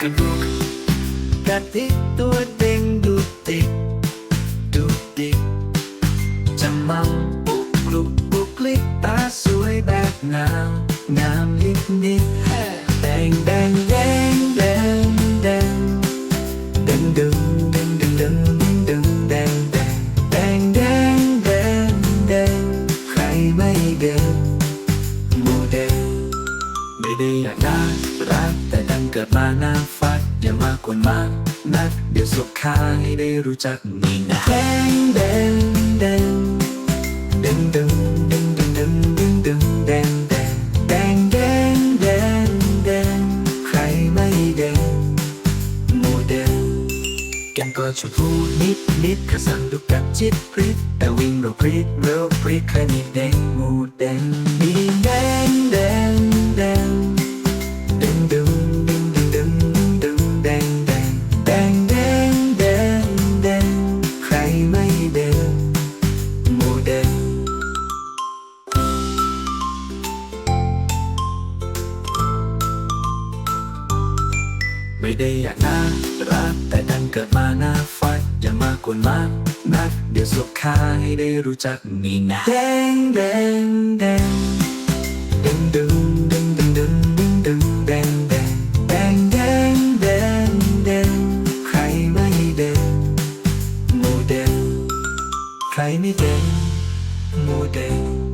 กระดุกกระติกตัวเด้งดูติกดูดิกจะเมาปุกลุกบุกลิกตาสวยแบบงามงามลิกนิดแดงแดงแดงแดงแดงดึงดึงดึงดึงดึงดึงแดงแดงแดงแดงแดงแดงใครไม่เดินโมเดลไม่ได้อยากได้ รักแต่ดันเกิดมาหน้าฟัดอย่ามากวนมากนักเดี๋ยวสุขค่าให้ได้รู้จักนี่นะแดงแดงแดงดึงดึงดึงดึงดึงดึงดึงแดงแดงแดงแดงแดงแดงใครไม่แดงโมเดลแกมก็ชมพูนิดนิดขสันดูกับจิตพริดแต่วิ่งเร็วพริดเร็วพริดใครมีแดงมูแดงมีแดง ไม่ได้อยากน่ารักแต่ดันเกิดมาหน้าฟัดอย่ามากวนมากนักเดี๋ยวสุขค่าให้ได้รู้จักนี่นะแดงแดงแดงดึงดึงดึงดึงดึงดึงดึงแดงแดงแดงแดงแดงแดงใครไม่เด่นโมเดลใครไม่เด่นโมเดล